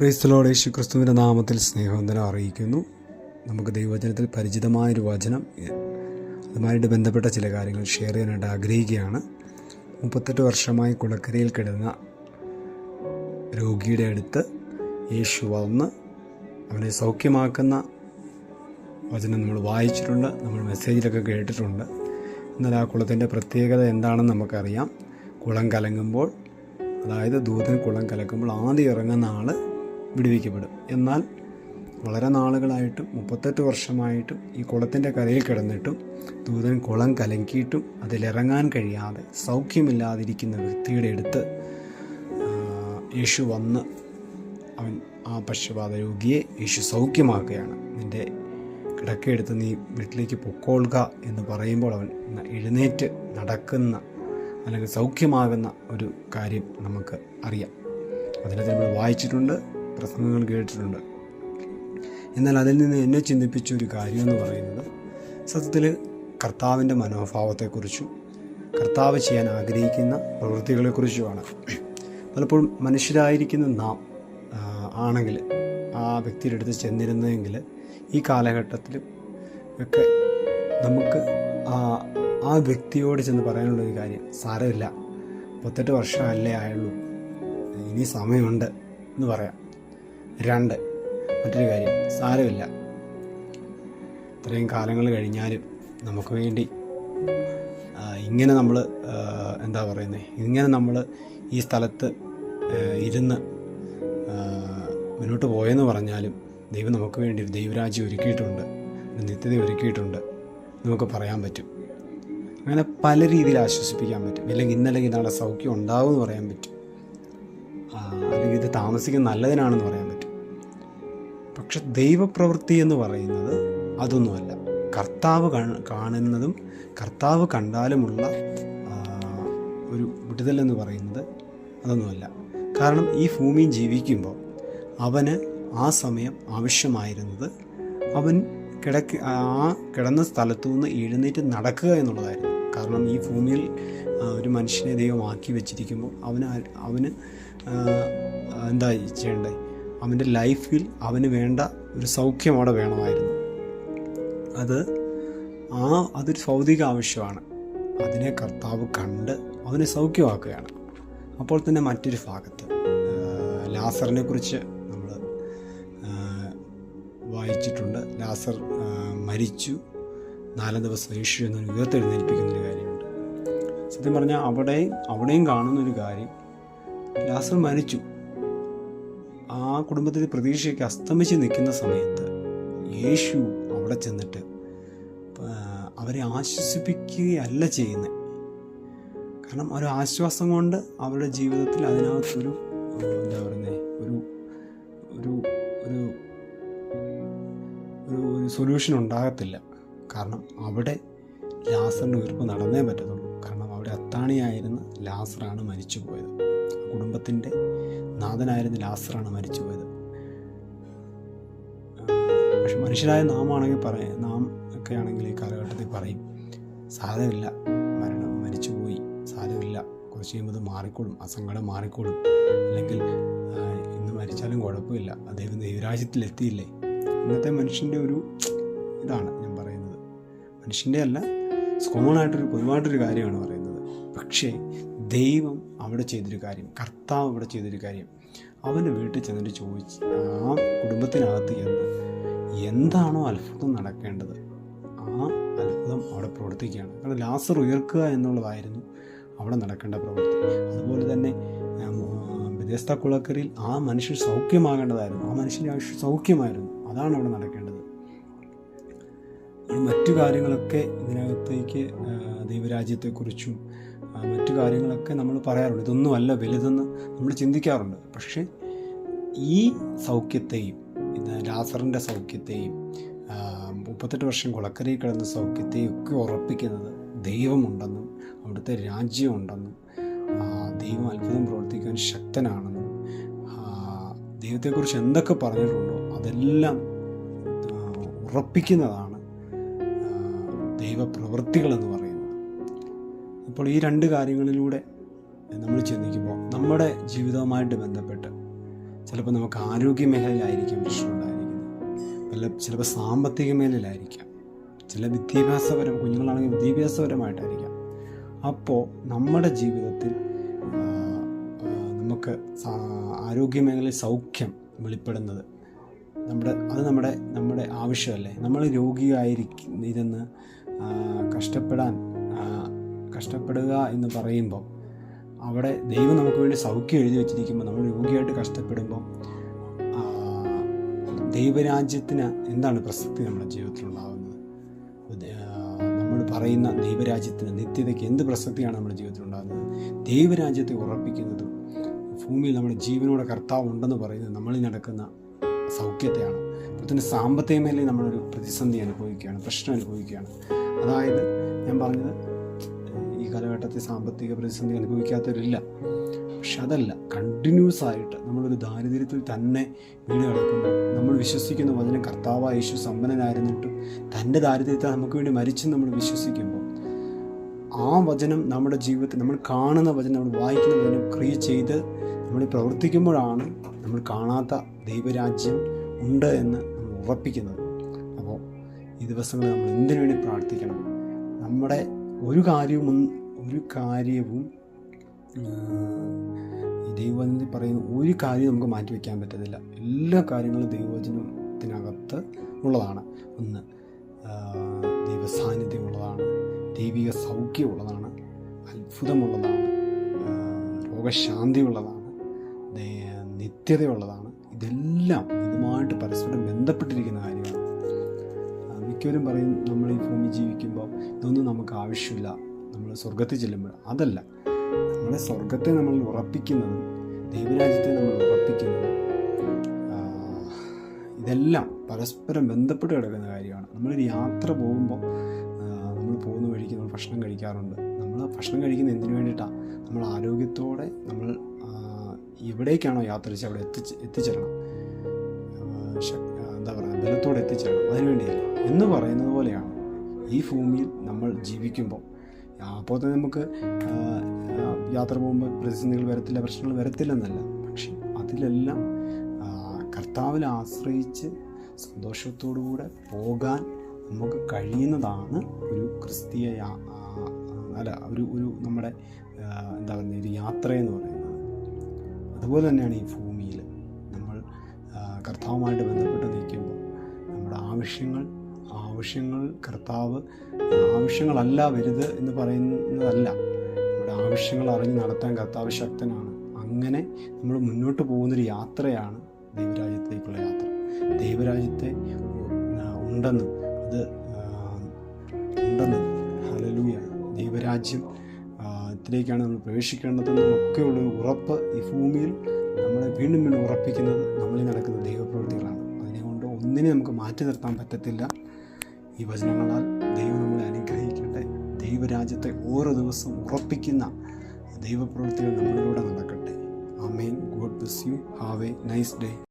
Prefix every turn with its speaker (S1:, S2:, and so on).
S1: ക്രൈസ്തലോടെ യേശു നാമത്തിൽ സ്നേഹവന്ദനം അറിയിക്കുന്നു. നമുക്ക് ദൈവവചനത്തിൽ പരിചിതമായൊരു വചനം അതുമായിട്ട് ബന്ധപ്പെട്ട ചില കാര്യങ്ങൾ ഷെയർ ചെയ്യാനായിട്ട് ആഗ്രഹിക്കുകയാണ്. മുപ്പത്തെട്ട് വർഷമായി കുളക്കരയിൽ കിടന്ന രോഗിയുടെ അടുത്ത് യേശു വന്ന് അവനെ സൗഖ്യമാക്കുന്ന വചനം നമ്മൾ വായിച്ചിട്ടുണ്ട് നമ്മൾ മെസ്സേജിലൊക്കെ കേട്ടിട്ടുണ്ട്. എന്നാൽ ആ കുളത്തിന്റെ പ്രത്യേകത എന്താണെന്ന് നമുക്കറിയാം. കുളം കലങ്ങുമ്പോൾ അതായത് ദൂതൻ കുളം കലക്കുമ്പോൾ ആദ്യം ഇറങ്ങുന്ന ആൾ വിടുവിക്കപ്പെടും. എന്നാൽ വളരെ നാളുകളായിട്ടും മുപ്പത്തെട്ട് വർഷമായിട്ടും ഈ കുളത്തിന്റെ കരയിൽ കിടന്നിട്ടും ദൂതൻ കുളം കലക്കിയിട്ടും അതിലിറങ്ങാൻ കഴിയാതെ സൗഖ്യമില്ലാതിരിക്കുന്ന വ്യക്തിയുടെ അടുത്ത് യേശു വന്ന് അവൻ ആ പക്ഷപാത രോഗിയെ യേശു സൗഖ്യമാക്കുകയാണ്. നിന്റെ കിടക്കയെടുത്ത് നീ വീട്ടിലേക്ക് പൊക്കോളുക എന്ന് പറയുമ്പോൾ അവൻ എഴുന്നേറ്റ് നടക്കുന്ന അല്ലെങ്കിൽ സൗഖ്യമാകുന്ന ഒരു കാര്യം നമുക്ക് അറിയാം. അതിനകത്ത് നമ്മൾ വായിച്ചിട്ടുണ്ട്. പ്രസംഗങ്ങൾ കേട്ടിട്ടുണ്ട്. എന്നാൽ അതിൽ നിന്ന് എന്നെ ചിന്തിപ്പിച്ച ഒരു കാര്യം എന്ന് പറയുന്നത് സത്യത്തിൽ കർത്താവിന്റെ മനോഭാവത്തെക്കുറിച്ചും കർത്താവ് ചെയ്യാൻ ആഗ്രഹിക്കുന്ന പ്രവൃത്തികളെക്കുറിച്ചുമാണ്. പലപ്പോഴും മനുഷ്യരായിരിക്കുന്ന നാം ആണെങ്കിൽ ആ വ്യക്തിയുടെ അടുത്ത് ചെന്നിരുന്നെങ്കിൽ ഈ കാലഘട്ടത്തിലും ഒക്കെ നമുക്ക് ആ വ്യക്തിയോട് ചെന്ന് പറയാനുള്ള ഒരു കാര്യം സാരമില്ല പത്തെട്ട് വർഷമല്ലേ ആയുള്ളൂ ഇനി സമയമുണ്ട് എന്ന് പറയാം. രണ്ട്. മറ്റൊരു കാര്യം സാരമില്ല. ഇത്രയും കാലങ്ങൾ കഴിഞ്ഞാലും നമുക്ക് വേണ്ടി ഇങ്ങനെ നമ്മൾ എന്താ പറയുന്നത് ഇങ്ങനെ നമ്മൾ ഈ സ്ഥലത്ത് ഇരുന്ന് മുന്നോട്ട് പോയെന്ന് പറഞ്ഞാലും ദൈവം നമുക്ക് വേണ്ടി ദൈവരാജ്യം ഒരുക്കിയിട്ടുണ്ട് ഒരു നിത്യത ഒരുക്കിയിട്ടുണ്ട് നമുക്ക് പറയാൻ പറ്റും. അങ്ങനെ പല രീതിയിൽ ആശ്വസിപ്പിക്കാൻ പറ്റും. അല്ലെങ്കിൽ ഇന്നല്ലെങ്കിൽ നാളെ സൗഖ്യം ഉണ്ടാവും എന്ന് പറയാൻ പറ്റും. അല്ലെങ്കിൽ ഇത് താമസിക്കുന്ന നല്ലതിനാണെന്ന് പറയാം പക്ഷെ ദൈവപ്രവൃത്തി എന്ന് പറയുന്നത് അതൊന്നുമല്ല. കർത്താവ് കാണുന്നതും കർത്താവ് കണ്ടാലുമുള്ള ഒരു വിടുതൽ എന്ന് പറയുന്നത് അതൊന്നുമല്ല. കാരണം ഈ ഭൂമിയിൽ ജീവിക്കുമ്പോൾ അവന് ആ സമയം ആവശ്യമായിരുന്നത് അവൻ കിടക്ക ആ കിടന്ന സ്ഥലത്തു നിന്ന് എഴുന്നേറ്റ് നടക്കുക എന്നുള്ളതായിരുന്നു. കാരണം ഈ ഭൂമിയിൽ ഒരു മനുഷ്യനെ ദൈവമാക്കി വെച്ചിരിക്കുമ്പോൾ അവന് അവന് എന്താ ചെയ്യേണ്ടത്? അവന്റെ ലൈഫിൽ അവന് വേണ്ട ഒരു സൗഖ്യം അവിടെ വേണമായിരുന്നു. അത് ആ അതൊരു ഭൗതിക ആവശ്യമാണ്. അതിനെ കർത്താവ് കണ്ട് അവനെ സൗഖ്യമാക്കുകയാണ്. അപ്പോൾ തന്നെ മറ്റൊരു ഭാഗത്ത് ലാസറിനെ കുറിച്ച് നമ്മൾ വായിച്ചിട്ടുണ്ട്. ലാസർ മരിച്ചു. നാലാം ദിവസം യേശു എന്നൊരു ഉയർത്തെഴുന്നേൽപ്പിക്കുന്നൊരു കാര്യമുണ്ട്. സത്യം പറഞ്ഞാൽ അവിടെയും അവിടെയും കാണുന്നൊരു കാര്യം ലാസർ മരിച്ചു. ആ കുടുംബത്തിന്റെ പ്രതീക്ഷയൊക്കെ അസ്തമിച്ച് നിൽക്കുന്ന സമയത്ത് യേശു അവിടെ ചെന്നിട്ട് അവരെ ആശ്വസിപ്പിക്കുകയല്ല ചെയ്യുന്നത് കാരണം ഒരു ആശ്വാസം കൊണ്ട് അവരുടെ ജീവിതത്തിൽ അതിനകത്തൊരു എന്താ പറയുന്നത് ഒരു ഒരു ഒരു ഒരു ഒരു സൊല്യൂഷൻ ഉണ്ടാകത്തില്ല. കാരണം അവിടെ ലാസറിന്റെ ഉയർപ്പ് നടന്നേ പറ്റത്തുള്ളൂ. കാരണം അവിടെ അത്താണിയായിരുന്ന ലാസറാണ് മരിച്ചു പോയത് കുടുംബത്തിന്റെ നാഥനായിരുന്ന ലാസറാണ് മരിച്ചുപോയത്. പക്ഷെ മനുഷ്യരായ നാം ആണെങ്കിൽ പറയാം നാം ഒക്കെ ആണെങ്കിൽ ഈ കാലഘട്ടത്തിൽ പറയും സാരമില്ല മരണം മരിച്ചുപോയി സാരമില്ല കുറച്ച് കഴിയുമ്പോൾ മാറിക്കോളും ആ സങ്കടം മാറിക്കോളും. അല്ലെങ്കിൽ ഇന്ന് മരിച്ചാലും കുഴപ്പമില്ല അദ്ദേഹം ദൈവരാജ്യത്തിലെത്തിയില്ലേ? ഇന്നത്തെ മനുഷ്യന്റെ ഒരു ഇതാണ് ഞാൻ പറയുന്നത്. മനുഷ്യന്റെ അല്ല കോമൺ ആയിട്ടൊരു പൊതുവായിട്ടൊരു കാര്യമാണ് പറയുന്നത്. പക്ഷേ ദൈവം അവിടെ ചെയ്തൊരു കാര്യം കർത്താവ് അവിടെ ചെയ്തൊരു കാര്യം. അവന്റെ വീട്ടിൽ ചെന്നിട്ട് ചോദിച്ച് ആ കുടുംബത്തിനകത്ത് ചെന്ന് എന്താണോ അത്ഭുതം നടക്കേണ്ടത്? ആ അത്ഭുതം അവിടെ പ്രവർത്തിക്കുകയാണ്. കാരണം ലാസർ ഉയർക്കുക എന്നുള്ളതായിരുന്നു അവിടെ നടക്കേണ്ട പ്രവൃത്തി. അതുപോലെ തന്നെ വിദേശത്ത കുളക്കരയിൽ ആ മനുഷ്യൻ സൗഖ്യമാകേണ്ടതായിരുന്നു. ആ മനുഷ്യന്റെ ആവശ്യം സൗഖ്യമായിരുന്നു. അതാണ് അവിടെ നടക്കേണ്ടത്. മറ്റു കാര്യങ്ങളൊക്കെ ഇതിനകത്തേക്ക് ദൈവരാജ്യത്തെക്കുറിച്ചും മറ്റു കാര്യങ്ങളൊക്കെ നമ്മൾ പറയാറുണ്ട്. ഇതൊന്നുമല്ല വലുതെന്ന് നമ്മൾ ചിന്തിക്കാറുണ്ട്. പക്ഷേ ഈ സൗഖ്യത്തെയും ലാസറിന്റെ സൗഖ്യത്തെയും മുപ്പത്തെട്ട് വർഷം കുളക്കരയിൽ കിടന്ന സൗഖ്യത്തെയും ഒക്കെ ഉറപ്പിക്കുന്നത് ദൈവമുണ്ടെന്നും അവിടുത്തെ രാജ്യമുണ്ടെന്നും ദൈവം അത്ഭുതം പ്രവർത്തിക്കാൻ ശക്തനാണെന്നും ദൈവത്തെക്കുറിച്ച് എന്തൊക്കെ പറഞ്ഞിട്ടുണ്ടോ അതെല്ലാം ഉറപ്പിക്കുന്നതാണ് ദൈവപ്രവൃത്തികളെന്ന് പറയുന്നത്. ഇപ്പോൾ ഈ രണ്ട് കാര്യങ്ങളിലൂടെ നമ്മൾ ചിന്തിക്കുമ്പോൾ നമ്മുടെ ജീവിതവുമായിട്ട് ബന്ധപ്പെട്ട് ചിലപ്പോൾ നമുക്ക് ആരോഗ്യ മേഖലയിലായിരിക്കും പ്രശ്നം ഉണ്ടായിരിക്കുന്നത്. വല്ല ചിലപ്പോൾ സാമ്പത്തിക മേഖലയിലായിരിക്കാം. ചില വിദ്യാഭ്യാസപരം കുഞ്ഞുങ്ങളാണെങ്കിൽ വിദ്യാഭ്യാസപരമായിട്ടായിരിക്കാം. അപ്പോൾ നമ്മുടെ ജീവിതത്തിൽ നമുക്ക് ആരോഗ്യ മേഖലയിൽ സൗഖ്യം വെളിപ്പെടുന്നത് നമ്മുടെ അത് നമ്മുടെ നമ്മുടെ ആവശ്യമല്ലേ? നമ്മൾ രോഗിയായിരിക്കും ഇരുന്ന് കഷ്ടപ്പെടാൻ കഷ്ടപ്പെടുക എന്ന് പറയുമ്പോൾ അവിടെ ദൈവം നമുക്ക് വേണ്ടി സൗഖ്യം എഴുതി വെച്ചിരിക്കുമ്പോൾ നമ്മൾ രോഗിയായിട്ട് കഷ്ടപ്പെടുമ്പോൾ ദൈവരാജ്യത്തിന് എന്താണ് പ്രസക്തി നമ്മുടെ ജീവിതത്തിലുണ്ടാകുന്നത് നമ്മൾ പറയുന്ന ദൈവരാജ്യത്തിന് നിത്യതയ്ക്ക് എന്ത് പ്രസക്തിയാണ് നമ്മുടെ ജീവിതത്തിൽ ഉണ്ടാകുന്നത്? ദൈവരാജ്യത്തെ ഉറപ്പിക്കുന്നതും ഭൂമിയിൽ നമ്മുടെ ജീവനോടെ കർത്താവ് ഉണ്ടെന്ന് പറയുന്നത് നമ്മളിൽ നടക്കുന്ന സൗഖ്യത്തെയാണ്. അപ്പോൾ തന്നെ സാമ്പത്തിക മേഖലയിൽ നമ്മളൊരു പ്രതിസന്ധി അനുഭവിക്കുകയാണ് പ്രശ്നം അനുഭവിക്കുകയാണ്. അതായത് ഞാൻ പറഞ്ഞത് കാലഘട്ടത്തിൽ സാമ്പത്തിക പ്രതിസന്ധി അനുഭവിക്കാത്തവരില്ല. പക്ഷെ അതല്ല കണ്ടിന്യൂസ് ആയിട്ട് നമ്മളൊരു ദാരിദ്ര്യത്തിൽ തന്നെ വീട് കിടക്കുമ്പോൾ നമ്മൾ വിശ്വസിക്കുന്ന വചനം കർത്താവായ യേശു സമ്പന്നനായിരുന്നിട്ടും തന്റെ ദാരിദ്ര്യത്തെ നമുക്ക് വേണ്ടി മരിച്ചു നമ്മൾ വിശ്വസിക്കുമ്പോൾ ആ വചനം നമ്മുടെ ജീവിതത്തിൽ നമ്മൾ കാണുന്ന വചനം നമ്മൾ വായിക്കുന്ന വചനം ക്രിയ ചെയ്ത് നമ്മൾ പ്രവർത്തിക്കുമ്പോഴാണ് നമ്മൾ കാണാത്ത ദൈവരാജ്യം ഉണ്ട് എന്ന് നമ്മൾ ഉറപ്പിക്കുന്നത്. അപ്പോൾ ഈ ദിവസങ്ങളിൽ നമ്മൾ എന്തിനു വേണ്ടി പ്രാർത്ഥിക്കണം? നമ്മുടെ ഒരു കാര്യവും ഒരു കാര്യവും ദൈവവചനം പറയുന്ന ഒരു കാര്യം നമുക്ക് മാറ്റി വയ്ക്കാൻ പറ്റത്തില്ല. എല്ലാ കാര്യങ്ങളും ദൈവവചനത്തിനകത്ത് ഉള്ളതാണ്. ഒന്ന് ദൈവസാന്നിധ്യം ദൈവസാന്നിധ്യമുള്ളതാണ് ദൈവിക സൗഖ്യമുള്ളതാണ് അത്ഭുതമുള്ളതാണ് ആഹ്, രോഗശാന്തിയുള്ളതാണ് ദേ- നിത്യതയുള്ളതാണ്. ഇതെല്ലാം ഇതുമായിട്ട് പരസ്പരം ബന്ധപ്പെട്ടിരിക്കുന്ന കാര്യമാണ് മിക്കവരും പറയും നമ്മൾ ഈ ഭൂമി ജീവിക്കുമ്പോൾ ഇതൊന്നും നമുക്ക് ആവശ്യമില്ല. നമ്മൾ സ്വർഗത്തിൽ ചെല്ലുമ്പോൾ അതല്ല. നമ്മളെ സ്വർഗത്തെ നമ്മൾ ഉറപ്പിക്കുന്നതും ദൈവരാജ്യത്തെ നമ്മൾ ഉറപ്പിക്കുന്നതും ഇതെല്ലാം പരസ്പരം ബന്ധപ്പെട്ട് കിടക്കുന്ന കാര്യമാണ്. നമ്മളൊരു യാത്ര പോകുമ്പോൾ നമ്മൾ പോകുന്ന വഴിക്ക് നമ്മൾ ഭക്ഷണം കഴിക്കാറുണ്ട്. നമ്മൾ ഭക്ഷണം കഴിക്കുന്ന എന്തിനു വേണ്ടിയിട്ടാണ് നമ്മൾ ആരോഗ്യത്തോടെ നമ്മൾ എവിടേക്കാണോ യാത്ര ചെയ്ത് അവിടെ എത്തിച്ച് എത്തിച്ചേരണം. എന്താ പറയുക? ബലത്തോടെ എത്തിച്ചേരണം. അതിനുവേണ്ടിയല്ല എന്ന് പറയുന്നത് പോലെയാണ് ഈ ഭൂമിയിൽ നമ്മൾ ജീവിക്കുമ്പോൾ അപ്പോൾ തന്നെ നമുക്ക് യാത്ര പോകുമ്പോൾ പ്രതിസന്ധികൾ വരത്തില്ല പ്രശ്നങ്ങൾ വരത്തില്ലെന്നല്ല. പക്ഷെ അതിലെല്ലാം കർത്താവിൽ ആശ്രയിച്ച് സന്തോഷത്തോടുകൂടെ പോകാൻ നമുക്ക് കഴിയുന്നതാണ് ഒരു ക്രിസ്തീയ അല്ല ഒരു ഒരു നമ്മുടെ എന്താ പറയുക ഒരു യാത്രയെന്ന് പറയുന്നത്. അതുപോലെ തന്നെയാണ് ഈ ഭൂമിയിൽ നമ്മൾ കർത്താവുമായിട്ട് ബന്ധപ്പെട്ട് നിൽക്കുമ്പോൾ നമ്മുടെ ആവശ്യങ്ങൾ ആവശ്യങ്ങൾ കർത്താവ് ആവശ്യങ്ങളല്ല വരുത് എന്ന് പറയുന്നതല്ല. നമ്മുടെ ആവശ്യങ്ങൾ അറിഞ്ഞ് നടത്താൻ കർത്താവ് ശക്തനാണ്. അങ്ങനെ നമ്മൾ മുന്നോട്ട് പോകുന്നൊരു യാത്രയാണ് ദൈവരാജ്യത്തേക്കുള്ള യാത്ര. ദൈവരാജ്യത്തെ ഉണ്ടെന്ന് അത് ഉണ്ടെന്ന്. ഹലലൂയ ദൈവരാജ്യം ത്തിലേക്കാണ് നമ്മൾ പ്രവേശിക്കേണ്ടതെന്നും ഒക്കെയുള്ളൊരു ഉറപ്പ് ഈ ഭൂമിയിൽ നമ്മളെ വീണ്ടും വീണ്ടും ഉറപ്പിക്കുന്നത് നമ്മളിൽ നടക്കുന്ന ദൈവപ്രവൃത്തികളാണ്. അതിനെ കൊണ്ട് ഒന്നിനെ നമുക്ക് മാറ്റി നിർത്താൻ പറ്റത്തില്ല. ഈ വചനങ്ങളാൽ ദൈവം നമ്മളെ അനുഗ്രഹിക്കട്ടെ. ദൈവരാജ്യത്തെ ഓരോ ദിവസവും ഉറപ്പിക്കുന്ന ദൈവപ്രവൃത്തികൾ നമ്മളിലൂടെ നടക്കട്ടെ. Amen. God bless you. Have a nice day.